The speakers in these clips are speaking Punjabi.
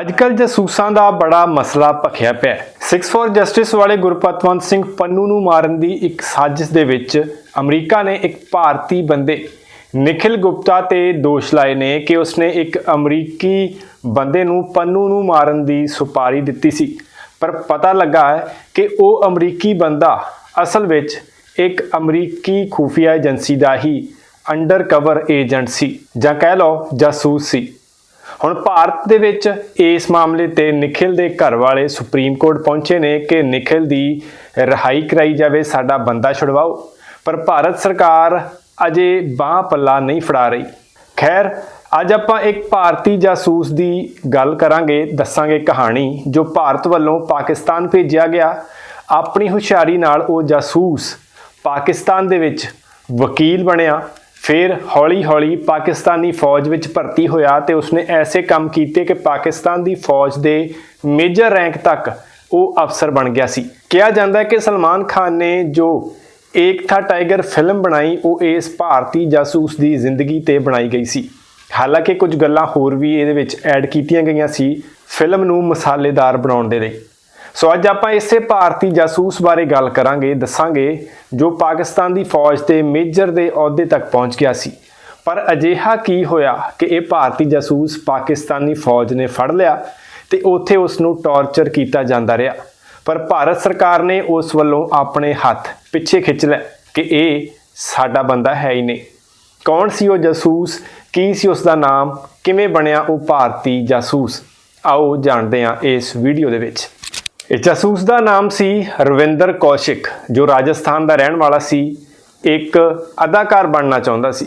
ਅੱਜਕੱਲ ਜਸੂਸਾਂ ਦਾ ਬੜਾ ਮਸਲਾ ਭਖਿਆ ਪਿਆ ਹੈ। 6 ਫॉर ਜਸਟਿਸ ਵਾਲੇ ਗੁਰਪਤਵੰਤ ਸਿੰਘ ਪੰਨੂ ਨੂੰ ਮਾਰਨ ਦੀ ਇੱਕ ਸਾਜ਼ਿਸ਼ ਦੇ ਵਿੱਚ ਅਮਰੀਕਾ ਨੇ ਇੱਕ ਭਾਰਤੀ ਬੰਦੇ ਨikhil ਗੁਪਤਾ ਤੇ ਦੋਸ਼ ਲਾਏ ਨੇ ਕਿ ਉਸਨੇ ਇੱਕ ਅਮਰੀਕੀ ਬੰਦੇ ਨੂੰ ਪੰਨੂ ਨੂੰ ਮਾਰਨ ਦੀ ਸੁਪਾਰੀ ਦਿੱਤੀ ਸੀ। ਪਰ ਪਤਾ ਲੱਗਾ ਹੈ ਕਿ ਉਹ ਅਮਰੀਕੀ ਬੰਦਾ, ਅਸਲ ਵਿੱਚ ਇੱਕ ਅਮਰੀਕੀ ਖੂਫੀਆ ਏਜੰਸੀ ਦਾ ਹੀ ਅੰਡਰਕਵਰ ਏਜੰਟ ਸੀ। ਜਾਂ ਕਹਿ ਲਓ ਜਾਸੂਸ ਸੀ। ਹੁਣ ਭਾਰਤ ਦੇ ਵਿੱਚ ਇਸ ਮਾਮਲੇ ਤੇ ਨikhil ਦੇ ਘਰ ਵਾਲੇ ਸੁਪਰੀਮ ਕੋਰਟ ਪਹੁੰਚੇ ਨੇ ਕਿ ਨikhil ਦੀ ਰਿਹਾਈ ਕਰਾਈ ਜਾਵੇ, ਸਾਡਾ ਬੰਦਾ ਛੁਡਵਾਓ। ਪਰ ਭਾਰਤ ਸਰਕਾਰ ਅਜੇ ਬਾਹ ਪੱਲਾ ਨਹੀਂ ਫੜਾ ਰਹੀ। ਖੈਰ, ਅੱਜ ਆਪਾਂ ਇੱਕ ਭਾਰਤੀ ਜਾਸੂਸ ਦੀ ਗੱਲ ਕਰਾਂਗੇ, ਦੱਸਾਂਗੇ ਕਹਾਣੀ ਜੋ ਭਾਰਤ ਵੱਲੋਂ ਪਾਕਿਸਤਾਨ ਭੇਜਿਆ ਗਿਆ। ਆਪਣੀ ਹੁਸ਼ਿਆਰੀ ਨਾਲ ਉਹ ਜਾਸੂਸ ਪਾਕਿਸਤਾਨ ਦੇ ਵਿੱਚ ਵਕੀਲ ਬਣਿਆ। ਫਿਰ ਹੌਲੀ-ਹੌਲੀ ਪਾਕਿਸਤਾਨੀ ਫੌਜ ਵਿੱਚ ਭਰਤੀ ਹੋਇਆ ਤੇ ਉਸਨੇ ਐਸੇ ਕੰਮ ਕੀਤੇ ਕਿ ਪਾਕਿਸਤਾਨ ਦੀ ਫੌਜ ਦੇ ਮੇਜਰ ਰੈਂਕ ਤੱਕ ਉਹ ਅਫਸਰ ਬਣ ਗਿਆ ਸੀ। ਕਿਹਾ ਜਾਂਦਾ ਹੈ ਕਿ ਸਲਮਾਨ ਖਾਨ ਨੇ ਜੋ ਏਕਤਾ ਟਾਈਗਰ ਫਿਲਮ ਬਣਾਈ, ਉਹ ਇਸ ਭਾਰਤੀ ਜਾਸੂਸ ਦੀ ਜ਼ਿੰਦਗੀ ਤੇ ਬਣਾਈ ਗਈ ਸੀ। ਹਾਲਾਂਕਿ ਕੁਝ ਗੱਲਾਂ ਹੋਰ ਵੀ ਇਹਦੇ ਵਿੱਚ ਐਡ ਕੀਤੀਆਂ ਗਈਆਂ ਸੀ। ਫਿਲਮ ਨੂੰ ਮਸਾਲੇਦਾਰ ਬਣਾਉਣ ਦੇ ਲਈ। ਸੋ ਅੱਜ ਆਪਾਂ ਇਸੇ ਭਾਰਤੀ ਜਾਸੂਸ ਬਾਰੇ ਗੱਲ ਕਰਾਂਗੇ, ਦੱਸਾਂਗੇ ਜੋ ਪਾਕਿਸਤਾਨ ਦੀ ਫੌਜ ਦੇ ਮੇਜਰ ਦੇ ਅਹੁਦੇ ਤੱਕ ਪਹੁੰਚ ਗਿਆ ਸੀ। ਪਰ ਅਜਿਹਾ ਕੀ ਹੋਇਆ ਕਿ ਇਹ ਭਾਰਤੀ ਜਾਸੂਸ ਪਾਕਿਸਤਾਨੀ ਫੌਜ ਨੇ ਫੜ ਲਿਆ ਤੇ ਉੱਥੇ ਉਸ ਨੂੰ ਟੌਰਚਰ ਕੀਤਾ ਜਾਂਦਾ ਰਿਹਾ। ਪਰ ਭਾਰਤ ਸਰਕਾਰ ਨੇ ਉਸ ਵੱਲੋਂ ਆਪਣੇ ਹੱਥ ਪਿੱਛੇ ਖਿੱਚ ਲਏ ਕਿ ਇਹ ਸਾਡਾ ਬੰਦਾ ਹੈ ਹੀ ਨਹੀਂ। ਕੌਣ ਸੀ ਉਹ ਜਾਸੂਸ? ਕੀ ਸੀ ਉਸ ਦਾ ਨਾਮ? ਕਿਵੇਂ ਬਣਿਆ ਉਹ ਭਾਰਤੀ ਜਾਸੂਸ? ਆਓ ਜਾਣਦੇ ਹਾਂ ਇਸ ਵੀਡੀਓ ਦੇ ਵਿੱਚ। ਇਹ ਜਾਸੂਸ ਦਾ ਨਾਮ ਸੀ ਰਵਿੰਦਰ ਕੌਸ਼ਿਕ, ਜੋ ਰਾਜਸਥਾਨ ਦਾ ਰਹਿਣ ਵਾਲਾ ਸੀ। ਇੱਕ ਅਦਾਕਾਰ ਬਣਨਾ ਚਾਹੁੰਦਾ ਸੀ।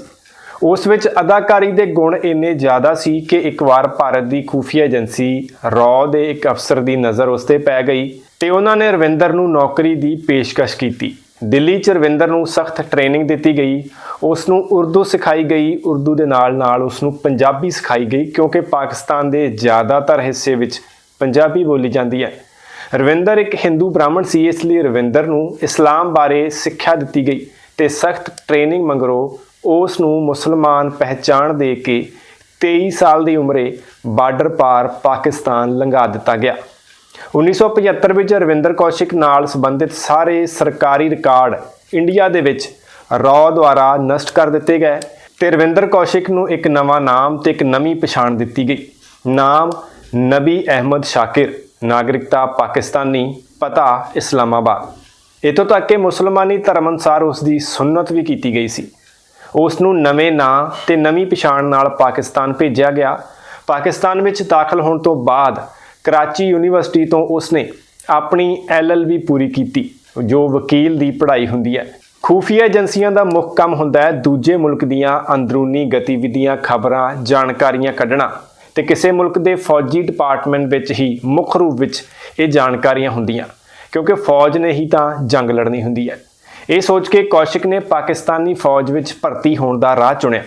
ਉਸ ਵਿੱਚ ਅਦਾਕਾਰੀ ਦੇ ਗੁਣ ਇੰਨੇ ਜ਼ਿਆਦਾ ਸੀ ਕਿ ਇੱਕ ਵਾਰ ਭਾਰਤ ਦੀ ਖੂਫੀਆ ਏਜੰਸੀ ਰੌ ਦੇ ਇੱਕ ਅਫਸਰ ਦੀ ਨਜ਼ਰ ਉਸ ਤੇ ਪੈ ਗਈ ਤੇ ਉਹਨਾਂ ਨੇ ਰਵਿੰਦਰ ਨੂੰ ਨੌਕਰੀ ਦੀ ਪੇਸ਼ਕਸ਼ ਕੀਤੀ। ਦਿੱਲੀ ਚ ਰਵਿੰਦਰ ਨੂੰ ਸਖਤ ਟ੍ਰੇਨਿੰਗ ਦਿੱਤੀ ਗਈ। ਉਸ ਨੂੰ ਉਰਦੂ ਸਿਖਾਈ ਗਈ। ਉਰਦੂ ਦੇ ਨਾਲ ਨਾਲ ਉਸ ਨੂੰ ਪੰਜਾਬੀ ਸਿਖਾਈ ਗਈ ਕਿਉਂਕਿ ਪਾਕਿਸਤਾਨ ਦੇ ਜ਼ਿਆਦਾਤਰ ਹਿੱਸੇ ਵਿੱਚ ਪੰਜਾਬੀ ਬੋਲੀ ਜਾਂਦੀ ਹੈ। ਰਵਿੰਦਰ ਇੱਕ ਹਿੰਦੂ ਬ੍ਰਾਹਮਣ ਸੀ, ਇਸ ਲਈ ਰਵਿੰਦਰ ਨੂੰ ਇਸਲਾਮ ਬਾਰੇ ਸਿੱਖਿਆ ਦਿੱਤੀ ਗਈ ਤੇ ਸਖਤ ਟ੍ਰੇਨਿੰਗ ਮੰਗਰੋ, ਉਸ ਨੂੰ ਮੁਸਲਮਾਨ ਪਹਿਚਾਣ ਦੇ ਕੇ 23 ਸਾਲ ਦੀ ਉਮਰੇ ਬਾਰਡਰ ਪਾਰ ਪਾਕਿਸਤਾਨ ਲੰਘਾ ਦਿੱਤਾ ਗਿਆ। 1975 ਵਿੱਚ ਰਵਿੰਦਰ ਕੌਸ਼ਿਕ ਨਾਲ ਸੰਬੰਧਿਤ ਸਾਰੇ ਸਰਕਾਰੀ ਰਿਕਾਰਡ ਇੰਡੀਆ ਦੇ ਵਿੱਚ ਰੌ ਦੁਆਰਾ ਨਸ਼ਟ ਕਰ ਦਿੱਤੇ ਗਏ ਤੇ ਰਵਿੰਦਰ ਕੌਸ਼ਿਕ ਨੂੰ ਇੱਕ ਨਵਾਂ ਨਾਮ ਤੇ ਇੱਕ ਨਵੀਂ ਪਛਾਣ ਦਿੱਤੀ ਗਈ। ਨਾਮ ਨਬੀ ਅਹਿਮਦ ਸ਼ਾਕਿਰ। ਨਾਗਰਿਕਤਾ ਪਾਕਿਸਤਾਨੀ, ਪਤਾ ਇਸਲਾਮਾਬਾਦ। ਇਤੋਂ ਤੱਕ ਕਿ ਮੁਸਲਮਾਨੀ ਧਰਮ ਅਨੁਸਾਰ ਉਸ ਦੀ ਸੁਨਨਤ ਵੀ ਕੀਤੀ ਗਈ ਸੀ। ਉਸ ਨੂੰ ਨਵੇਂ ਨਾਂ ਤੇ ਨਵੀਂ ਪਛਾਣ ਨਾਲ ਪਾਕਿਸਤਾਨ ਭੇਜਿਆ ਗਿਆ। ਪਾਕਿਸਤਾਨ ਵਿੱਚ ਦਾਖਲ ਹੋਣ ਤੋਂ ਬਾਅਦ ਕਰਾਚੀ ਯੂਨੀਵਰਸਿਟੀ ਤੋਂ ਉਸਨੇ ਆਪਣੀ ਐਲਐਲਬੀ ਪੂਰੀ ਕੀਤੀ, ਜੋ ਵਕੀਲ ਦੀ ਪੜ੍ਹਾਈ ਹੁੰਦੀ ਹੈ। ਖੂਫੀਆ ਏਜੰਸੀਆਂ ਦਾ ਮੁੱਖ ਕੰਮ ਹੁੰਦਾ ਹੈ ਦੂਜੇ ਮੁਲਕ ਦੀਆਂ ਅੰਦਰੂਨੀ ਗਤੀਵਿਧੀਆਂ, ਖਬਰਾਂ, ਜਾਣਕਾਰੀਆਂ ਕੱਢਣਾ। ਤੇ ਕਿਸੇ ਮੁਲਕ ਦੇ ਫੌਜੀ ਡਿਪਾਰਟਮੈਂਟ ਵਿੱਚ ਹੀ ਮੁੱਖ ਰੂਪ ਵਿੱਚ ਇਹ ਜਾਣਕਾਰੀਆਂ ਹੁੰਦੀਆਂ। ਕਿਉਂਕਿ ਫੌਜ ਨੇ ਹੀ ਤਾਂ ਜੰਗ ਲੜਨੀ ਹੁੰਦੀ ਹੈ। ਇਹ ਸੋਚ ਕੇ ਕੌਸ਼ਿਕ ਨੇ ਪਾਕਿਸਤਾਨੀ ਫੌਜ ਵਿੱਚ ਭਰਤੀ ਹੋਣ ਦਾ ਰਾਹ ਚੁਣਿਆ।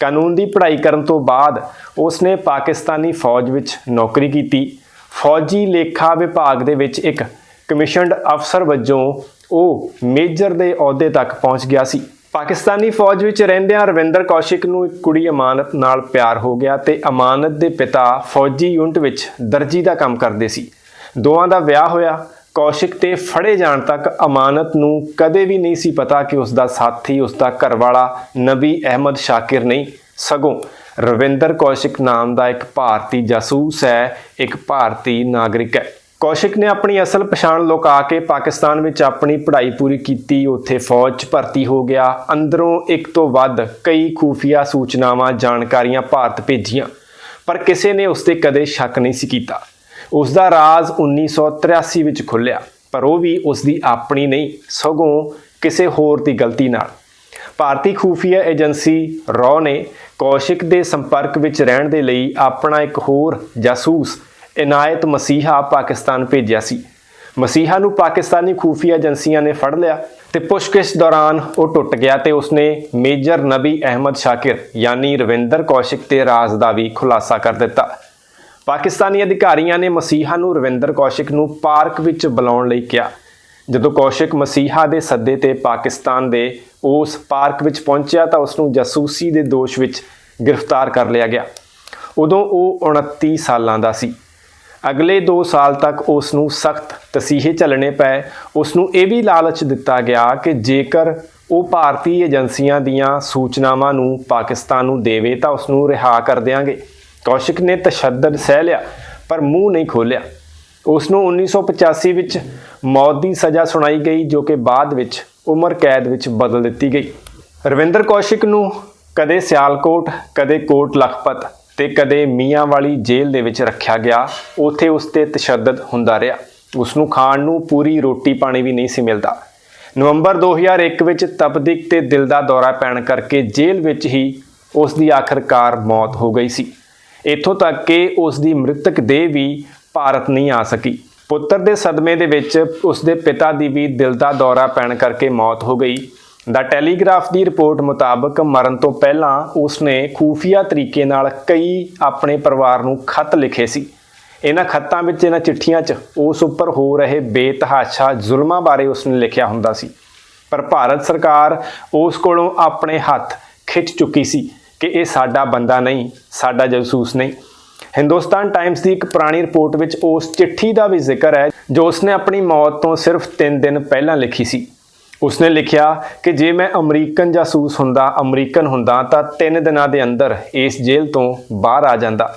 ਕਾਨੂੰਨ ਦੀ ਪੜ੍ਹਾਈ ਕਰਨ ਤੋਂ ਬਾਅਦ ਉਸ ਨੇ ਪਾਕਿਸਤਾਨੀ ਫੌਜ ਵਿੱਚ ਨੌਕਰੀ ਕੀਤੀ। ਫੌਜੀ ਲੇਖਾ ਵਿਭਾਗ ਦੇ ਵਿੱਚ ਇੱਕ ਕਮਿਸ਼ਨਡ ਅਫਸਰ ਵਜੋਂ ਉਹ ਮੇਜਰ ਦੇ ਅਹੁਦੇ ਤੱਕ ਪਹੁੰਚ ਗਿਆ ਸੀ। ਪਾਕਿਸਤਾਨੀ ਫੌਜ ਵਿੱਚ ਰਹਿੰਦਿਆਂ ਰਵਿੰਦਰ ਕੌਸ਼ਿਕ ਨੂੰ ਇੱਕ ਕੁੜੀ ਅਮਾਨਤ ਨਾਲ ਪਿਆਰ ਹੋ ਗਿਆ ਤੇ ਅਮਾਨਤ ਦੇ ਪਿਤਾ ਫੌਜੀ ਯੂਨਿਟ ਵਿੱਚ ਦਰਜੀ ਦਾ ਕੰਮ ਕਰਦੇ ਸੀ। ਦੋਵਾਂ ਦਾ ਵਿਆਹ ਹੋਇਆ। ਕੌਸ਼ਿਕ ਤੇ ਫੜੇ ਜਾਣ ਤੱਕ ਅਮਾਨਤ ਨੂੰ ਕਦੇ ਵੀ ਨਹੀਂ ਸੀ ਪਤਾ ਕਿ ਉਸ ਦਾ ਸਾਥੀ ਉਸ ਦਾ ਘਰਵਾਲਾ ਨਬੀ ਅਹਿਮਦ ਸ਼ਾਕਿਰ ਨਹੀਂ। ਸਗੋਂ ਰਵਿੰਦਰ ਕੌਸ਼ਿਕ ਨਾਮ ਦਾ ਇੱਕ ਭਾਰਤੀ ਜਾਸੂਸ ਹੈ, ਇੱਕ ਭਾਰਤੀ ਨਾਗਰਿਕ ਹੈ। ਕੌਸ਼ਿਕ ਨੇ ਆਪਣੀ ਅਸਲ ਪਛਾਣ ਲੁਕਾ ਕੇ ਪਾਕਿਸਤਾਨ ਵਿੱਚ ਆਪਣੀ ਪੜ੍ਹਾਈ ਪੂਰੀ ਕੀਤੀ। ਉੱਥੇ ਫੌਜ 'ਚ ਭਰਤੀ ਹੋ ਗਿਆ। ਅੰਦਰੋਂ ਇੱਕ ਤੋਂ ਵੱਧ ਕਈ ਖੂਫੀਆ ਸੂਚਨਾਵਾਂ, ਜਾਣਕਾਰੀਆਂ ਭਾਰਤ ਭੇਜੀਆਂ, ਪਰ ਕਿਸੇ ਨੇ ਉਸ ਤੇ ਕਦੇ ਸ਼ੱਕ ਨਹੀਂ ਸੀ ਕੀਤਾ। ਉਸ ਦਾ ਰਾਜ਼ 1983 ਵਿੱਚ ਖੁੱਲਿਆ ਪਰ ਉਹ ਵੀ ਉਸ ਦੀ ਆਪਣੀ ਨਹੀਂ, ਸਗੋਂ ਕਿਸੇ ਹੋਰ ਦੀ ਗਲਤੀ ਨਾਲ। ਭਾਰਤੀ ਖੂਫੀਆ ਏਜੰਸੀ ਰੌ ਨੇ ਕੌਸ਼ਿਕ ਦੇ ਸੰਪਰਕ ਵਿੱਚ ਰਹਿਣ ਦੇ ਲਈ ਆਪਣਾ ਇੱਕ ਹੋਰ ਜਾਸੂਸ ਇਨਾਇਤ ਮਸੀਹਾ ਪਾਕਿਸਤਾਨ ਭੇਜਿਆ ਸੀ। ਮਸੀਹਾ ਨੂੰ ਪਾਕਿਸਤਾਨੀ ਖੂਫੀਆ ਏਜੰਸੀਆਂ ਨੇ ਫੜ ਲਿਆ ਤੇ ਪੁੱਛਗਿੱਛ ਦੌਰਾਨ ਉਹ ਟੁੱਟ ਗਿਆ ਤੇ ਉਸਨੇ ਮੇਜਰ ਨਬੀ ਅਹਿਮਦ ਸ਼ਾਕਿਰ ਯਾਨੀ ਰਵਿੰਦਰ ਕੌਸ਼ਿਕ ਤੇ ਰਾਜ਼ ਦਾ ਵੀ ਖੁਲਾਸਾ ਕਰ ਦਿੱਤਾ। ਪਾਕਿਸਤਾਨੀ ਅਧਿਕਾਰੀਆਂ ਨੇ ਮਸੀਹਾ ਨੂੰ ਰਵਿੰਦਰ ਕੌਸ਼ਿਕ ਨੂੰ ਪਾਰਕ ਵਿੱਚ ਬੁਲਾਉਣ ਲਈ ਕਿਹਾ। ਜਦੋਂ ਕੌਸ਼ਿਕ ਮਸੀਹਾ ਦੇ ਸੱਦੇ ਤੇ ਪਾਕਿਸਤਾਨ ਦੇ ਉਸ ਪਾਰਕ ਵਿੱਚ ਪਹੁੰਚਿਆ ਤਾਂ ਉਸ ਨੂੰ ਜਾਸੂਸੀ ਦੇ ਦੋਸ਼ ਵਿੱਚ ਗ੍ਰਿਫਤਾਰ ਕਰ ਲਿਆ ਗਿਆ। ਉਦੋਂ ਉਹ 29 ਸਾਲਾਂ ਦਾ ਸੀ। ਅਗਲੇ 2 ਸਾਲ ਤੱਕ ਉਸ ਨੂੰ ਸਖਤ ਤਸੀਹੇ ਝੱਲਣੇ ਪਏ। ਉਸ ਨੂੰ ਇਹ ਵੀ ਲਾਲਚ ਦਿੱਤਾ ਗਿਆ ਕਿ ਜੇਕਰ ਉਹ ਭਾਰਤੀ ਏਜੰਸੀਆਂ ਦੀਆਂ ਸੂਚਨਾਵਾਂ ਨੂੰ ਪਾਕਿਸਤਾਨ ਨੂੰ ਦੇਵੇ ਤਾਂ ਉਸ ਨੂੰ ਰਿਹਾ ਕਰ ਦਿਆਂਗੇ। ਕੌਸ਼ਿਕ ਨੇ ਤਸ਼ੱਦਦ ਸਹਿ ਲਿਆ, ਪਰ ਮੂੰਹ ਨਹੀਂ ਖੋਲਿਆ ਉਸ ਨੂੰ 1985 ਵਿੱਚ ਮੌਤ ਦੀ ਸਜ਼ਾ ਸੁਣਾਈ ਗਈ, ਜੋ ਕਿ ਬਾਅਦ ਵਿੱਚ ਉਮਰ ਕੈਦ ਵਿੱਚ ਬਦਲ ਦਿੱਤੀ ਗਈ। ਰਵਿੰਦਰ ਕੌਸ਼ਿਕ ਨੂੰ ਕਦੇ ਸਿਆਲਕੋਟ, ਕਦੇ ਕੋਟ ਲਖਪਤ। ਤੇ ਕਦੇ ਮੀਆਂ ਵਾਲੀ ਜੇਲ੍ਹ ਦੇ ਵਿੱਚ ਰੱਖਿਆ ਗਿਆ, ਉੱਥੇ ਉਸ ਤੇ ਤਸ਼ੱਦਦ ਹੁੰਦਾ ਰਿਹਾ। ਉਸ ਨੂੰ ਖਾਣ ਨੂੰ ਪੂਰੀ ਰੋਟੀ ਪਾਣੀ ਵੀ ਨਹੀਂ ਸੀ ਮਿਲਦਾ। ਨਵੰਬਰ 2001 ਵਿੱਚ ਤਪਦਿਕ ਤੇ ਦਿਲ ਦਾ ਦੌਰਾ ਪੈਣ ਕਰਕੇ ਜੇਲ੍ਹ ਵਿੱਚ ਹੀ ਉਸ ਦੀ ਆਖਰਕਾਰ ਮੌਤ ਹੋ ਗਈ ਸੀ। ਇੱਥੋਂ ਤੱਕ ਕਿ ਉਸ ਦੀ ਮ੍ਰਿਤਕ ਦੇਹ ਵੀ ਭਾਰਤ ਨਹੀਂ ਆ ਸਕੀ। ਪੁੱਤਰ ਦੇ ਸਦਮੇ ਦੇ ਵਿੱਚ ਉਸ ਦੇ ਪਿਤਾ ਦੀ ਵੀ ਦਿਲ ਦਾ ਦੌਰਾ ਪੈਣ ਕਰਕੇ ਮੌਤ ਹੋ ਗਈ। ਦਾ ਟੈਲੀਗ੍ਰਾਫ ਦੀ ਰਿਪੋਰਟ ਮੁਤਾਬਕ ਮਰਨ ਤੋਂ ਪਹਿਲਾਂ ਉਸਨੇ ਖੂਫੀਆ ਤਰੀਕੇ ਨਾਲ ਕਈ ਆਪਣੇ ਪਰਿਵਾਰ ਨੂੰ ਖਤ ਲਿਖੇ ਸੀ। ਇਹਨਾਂ ਖੱਤਾਂ ਵਿੱਚ, ਇਹਨਾਂ ਚਿੱਠੀਆਂ 'ਚ ਉਸ ਉੱਪਰ ਹੋ ਰਹੇ ਬੇਤਹਾਸ਼ਾ ਜ਼ੁਲਮਾਂ ਬਾਰੇ ਉਸਨੇ ਲਿਖਿਆ ਹੁੰਦਾ ਸੀ। ਪਰ ਭਾਰਤ ਸਰਕਾਰ ਉਸ ਕੋਲੋਂ ਆਪਣੇ ਹੱਥ ਖਿੱਚ ਚੁੱਕੀ ਸੀ ਕਿ ਇਹ ਸਾਡਾ ਬੰਦਾ ਨਹੀਂ, ਸਾਡਾ ਜਾਸੂਸ ਨਹੀਂ। ਹਿੰਦੁਸਤਾਨ ਟਾਈਮਸ ਦੀ ਇੱਕ ਪੁਰਾਣੀ ਰਿਪੋਰਟ ਵਿੱਚ ਉਸ ਚਿੱਠੀ ਦਾ ਵੀ ਜ਼ਿਕਰ ਹੈ, ਜੋ ਉਸਨੇ ਆਪਣੀ ਮੌਤ ਤੋਂ ਸਿਰਫ 3 ਦਿਨ ਪਹਿਲਾਂ ਲਿਖੀ ਸੀ। ਉਸਨੇ ਲਿਖਿਆ ਕਿ ਜੇ ਮੈਂ ਅਮਰੀਕਨ ਜਾਸੂਸ ਹੁੰਦਾ, ਅਮਰੀਕਨ ਹੁੰਦਾ ਤਾਂ 3 ਦਿਨਾਂ ਦੇ ਅੰਦਰ ਇਸ ਜੇਲ੍ਹ ਤੋਂ ਬਾਹਰ ਆ ਜਾਂਦਾ।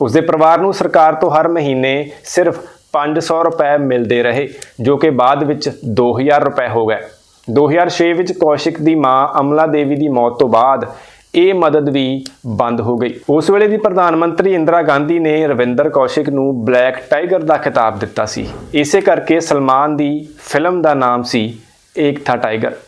ਉਸਦੇ ਪਰਿਵਾਰ ਨੂੰ ਸਰਕਾਰ ਤੋਂ ਹਰ ਮਹੀਨੇ ਸਿਰਫ 500 ਰੁਪਏ ਮਿਲਦੇ ਰਹੇ, ਜੋ ਕਿ ਬਾਅਦ ਵਿੱਚ 2000 ਰੁਪਏ ਹੋ ਗਏ। 2006 ਵਿੱਚ ਕੌਸ਼ਿਕ ਦੀ ਮਾਂ ਅਮਲਾ ਦੇਵੀ ਦੀ ਮੌਤ ਤੋਂ ਬਾਅਦ ਇਹ ਮਦਦ ਵੀ ਬੰਦ ਹੋ ਗਈ। ਉਸ ਵੇਲੇ ਦੀ ਪ੍ਰਧਾਨ ਮੰਤਰੀ ਇੰਦਰਾ ਗਾਂਧੀ ਨੇ ਰਵਿੰਦਰ ਕੌਸ਼ਿਕ ਨੂੰ ਬਲੈਕ ਟਾਈਗਰ ਦਾ ਖਿਤਾਬ ਦਿੱਤਾ ਸੀ। ਇਸੇ ਕਰਕੇ ਸਲਮਾਨ ਦੀ ਫਿਲਮ ਦਾ ਨਾਮ ਸੀ ਏਕ ਥਾ ਟਾਈਗਰ